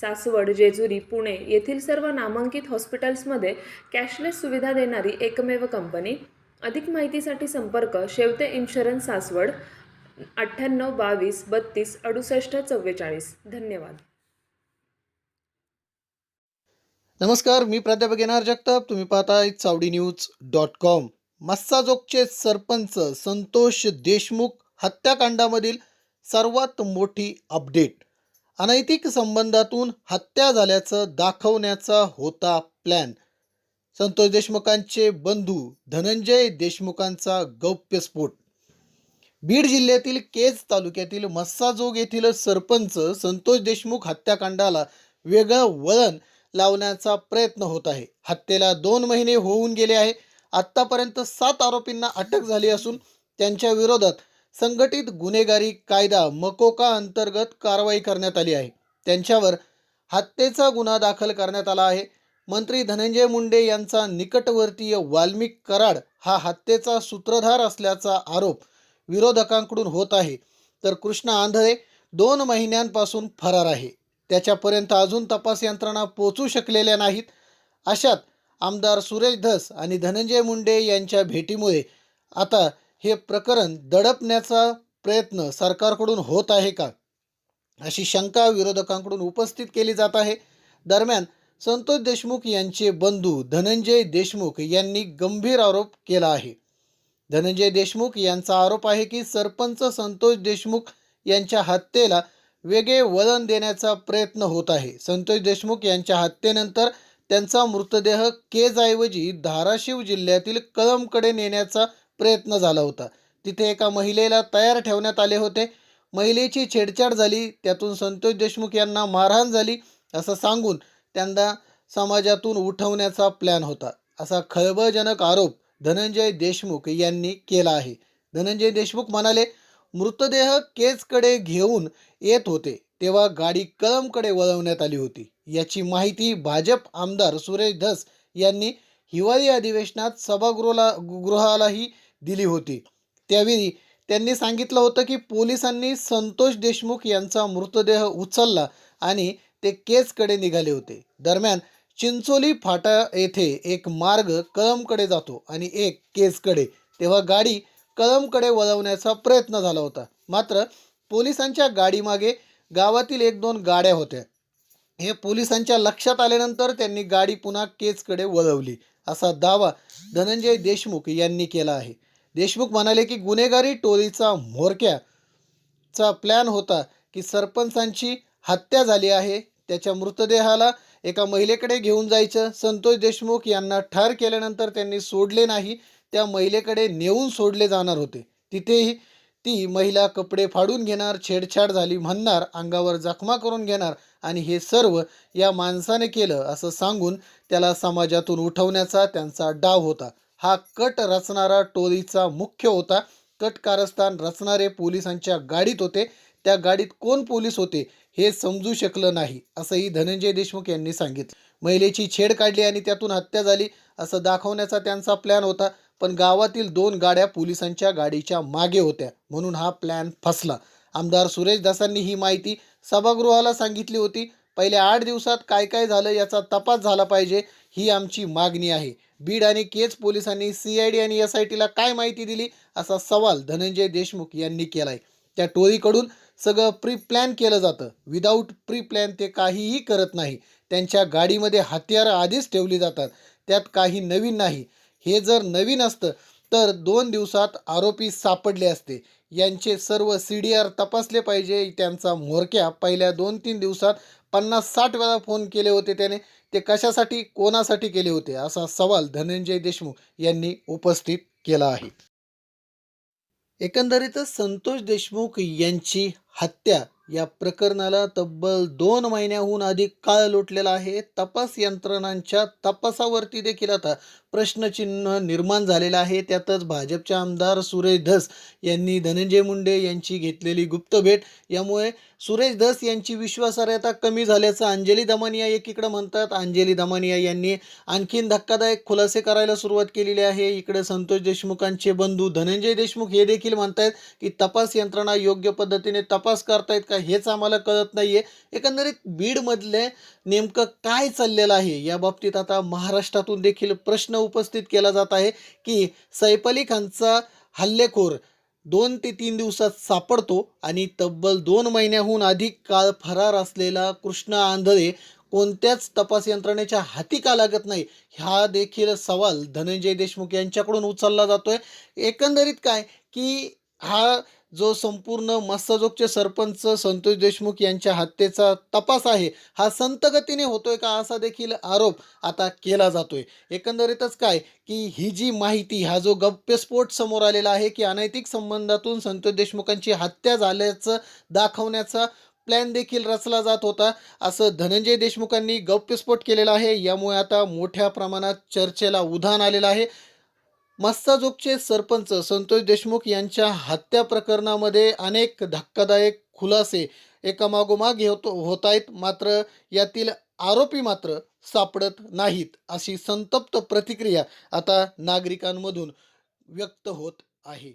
सासवड जेजुरी पुणे येथील सर्व नामांकित हॉस्पिटल्समध्ये कॅशलेस सुविधा देणारी एकमेव कंपनी. अधिक माहितीसाठी संपर्क शेवते इन्शुरन्स सासवड अठ्ठ्याण्णव बावीस बत्तीस अडुसष्ट चव्वेचाळीस. धन्यवाद. नमस्कार मी प्राध्यापक येणार जगताप. तुम्ही पाहताय चावडी न्यूज डॉट कॉम. मस्साजोगचे सरपंच संतोष देशमुख हत्याकांडामधील सर्वात मोठी अपडेट. अनैतिक संबंधातून हत्या झाल्याचं दाखवण्याचा होता प्लॅन संतोष देशमुखांचे बंधू धनंजय देशमुखांचा गौप्यस्फोट बीड जिल्ह्यातील केज तालुक्यातील मस्साजोग येथील सरपंच संतोष देशमुख हत्याकांडाला वेगळं वळण लावण्याचा प्रयत्न होत आहे. हत्येला दोन महिने होऊन गेले आहे. आत्तापर्यंत सात आरोपींना अटक झाली असून त्यांच्या विरोधात संघटित गुन्हेगारी कायदा मकोका अंतर्गत कारवाई करण्यात आली आहे. त्यांच्यावर हत्येचा गुन्हा दाखल करण्यात आला आहे. मंत्री धनंजय मुंडे यांचा निकटवर्तीय वाल्मिक कराड हा हत्येचा सूत्रधार असल्याचा आरोप विरोधकांकडून होत आहे. तर कृष्णा आंधळे दोन महिन्यांपासून फरार आहे. त्याच्यापर्यंत अजून तपास यंत्रणा पोचू शकलेल्या नाहीत. अशात आमदार सुरेश धस आणि धनंजय मुंडे यांच्या भेटीमुळे आता हे प्रकरण दडपण्याचा प्रयत्न सरकारकडून होत आहे का? अशी शंका विरोधकांकडून उपस्थित केली जात आहे. दरम्यान संतोष देशमुख यांचे बंधू धनंजय देशमुख यांनी गंभीर आरोप केला आहे. धनंजय देशमुख यांचा आरोप आहे की सरपंच संतोष देशमुख यांच्या हत्येला वेगळे वळण देण्याचा प्रयत्न होत आहे. संतोष देशमुख यांच्या हत्येनंतर त्यांचा मृतदेह केजऐवजी धाराशिव जिल्ह्यातील कळमकडे नेण्याचा प्रयत्न झाला होता. तिथे एका महिलेला तयार ठेवण्यात आले होते. महिलेची छेडछाड झाली त्यातून संतोष देशमुख यांना मारहाण झाली असं सांगून त्यांना समाजातून उठवण्याचा प्लॅन होता. असा खळबळजनक आरोप धनंजय देशमुख यांनी केला आहे. धनंजय देशमुख म्हणाले मृतदेह केजकडे घेऊन येत होते तेव्हा गाडी कळमकडे वळवण्यात आली होती. याची माहिती भाजप आमदार सुरेश धस यांनी हिवाळी अधिवेशनात सभागृहाला गृहालाही दिली होती. त्यावेळी त्यांनी सांगितलं होतं की पोलिसांनी संतोष देशमुख यांचा मृतदेह उचलला आणि ते केजकडे निघाले होते. दरम्यान चिंचोली फाटा येथे एक मार्ग कळमकडे जातो आणि एक केजकडे तेव्हा गाडी कळमकडे वळवण्याचा प्रयत्न झाला होता. मात्र पोलिसांच्या गाडीमागे गावातील एक दोन गाड्या होत्या. हे पोलिसांच्या लक्षात आल्यानंतर त्यांनी गाडी पुन्हा केजकडे वळवली. असा दावा धनंजय देशमुख यांनी केला आहे. देशमुख म्हणाले की गुन्हेगारी टोळीचा म्होरक्याचा प्लॅन होता की सरपंचांची हत्या झाली आहे. त्याच्या मृतदेहाला एका महिलेकडे घेऊन जायचं. संतोष देशमुख यांना ठार केल्यानंतर त्यांनी सोडले नाही. त्या महिलेकडे नेऊन सोडले जाणार होते. तिथेही ती महिला कपडे फाडून घेणार छेडछाड झाली म्हणणार अंगावर जखमा करून घेणार आणि हे सर्व या माणसाने केलं असं सांगून त्याला समाजातून उठवण्याचा त्यांचा डाव होता. हा कट रचणारा टोळीचा मुख्य होता. कट कारस्थान रचणारे पोलिसांच्या गाडीत होते. त्या गाडीत कोण पोलीस होते हे समजू शकलं नाही असंही धनंजय देशमुख यांनी सांगितलं. महिलेची छेड काढली आणि त्यातून हत्या झाली असं दाखवण्याचा त्यांचा प्लॅन होता. पण गावातील दोन गाड्या पोलिसांच्या गाडीच्या मागे होत्या म्हणून हा प्लॅन फसला. आमदार सुरेश दासांनी ही माहिती सभागृहाला सांगितली होती. पहिल्या आठ दिवसात काय काय झालं याचा तपास झाला पाहिजे ही आमची मागणी आहे. बीड आणि केज पोलिसांनी सी आय डी आणि एस आय टीला काय माहिती दिली असा सवाल धनंजय देशमुख यांनी केलाय. त्या टोळीकडून सगळं प्री प्लॅन केलं जातं. विदाऊट प्री प्लॅन ते काहीही करत नाही. त्यांच्या गाडीमध्ये हत्यारं आधीच ठेवली जातात. त्यात काही नवीन नाही. हे जर नवीन असतं तर दोन दिवसात आरोपी सापडले असते. यांचे सर्व सी डी आर तपासले पाहिजे. त्यांचा म्होरक्या पहिल्या दोन तीन दिवसात पन्नास साठ वेळा फोन केले होते त्याने. ते कशासाठी कोणासाठी केले होते? असा सवाल धनंजय देशमुख यांनी उपस्थित केला आहे. एकंदरीतच संतोष देशमुख यांची हत्या या प्रकरणाला तब्बल दोन महिन्याहून अधिक काळ लोटलेला आहे. तपास यंत्रणांच्या तपासावरती देखील आता प्रश्नचिन्ह निर्माण झालेलं आहे. त्यातच भाजपचे आमदार सुरेश धस यांनी धनंजय मुंडे यांची घेतलेली गुप्त भेट. यामुळे सुरेश धस यांची विश्वासार्हता कमी झाल्याचं अंजली दमानिया एकीकडे म्हणतात. अंजली दमानिया यांनी आणखीन धक्कादायक खुलासे करायला सुरुवात केलेली आहे. इकडे संतोष देशमुखांचे बंधू धनंजय देशमुख हे देखील म्हणतायत की तपास यंत्रणा योग्य पद्धतीने तपास करतायत का हेच आम्हाला कळत नाहीये. एकंदरीत बीडमधले नेमकं काय चाललेलं आहे? या बाबतीत आता महाराष्ट्रातून देखील प्रश्न उपस्थित केला जात आहे की सैफ अली खानचा हल्लेखोर दोन ते तीन दिवसात सापडतो आणि तब्बल दोन महिन्याहून अधिक काळ फरार असलेला कृष्णा आंधळे कोणत्याच तपास यंत्रणेच्या हाती का लागत नाही? हा देखील सवाल धनंजय देशमुख यांच्याकडून उचलला जातोय. एकंदरीत काय की हा जो संपूर्ण मस्साजोगचे सरपंच संतोष देशमुख यांच्या हत्येचा तपास आहे हा संतगतीने होतोय का असा देखील आरोप आता केला जातोय. एकंदरीतच काय की ही जी माहिती हा जो गप्यस्फोट समोर आलेला आहे की अनैतिक संबंधातून संतोष देशमुखांची हत्या झाल्याचं दाखवण्याचा प्लॅन देखील रचला जात होता असं धनंजय देशमुखांनी गौप्यस्फोट केलेला आहे. यामुळे आता मोठ्या प्रमाणात चर्चेला उधाण आलेलं आहे. मस्ताजोगचे सरपंच संतोष देशमुख यांच्या हत्या प्रकरणामध्ये अनेक धक्कादायक खुलासे एकामागोमाग होत होत आहेत मात्र यातील आरोपी मात्र सापडत नाहीत अशी संतप्त प्रतिक्रिया आता नागरिकांमधून व्यक्त होत आहे.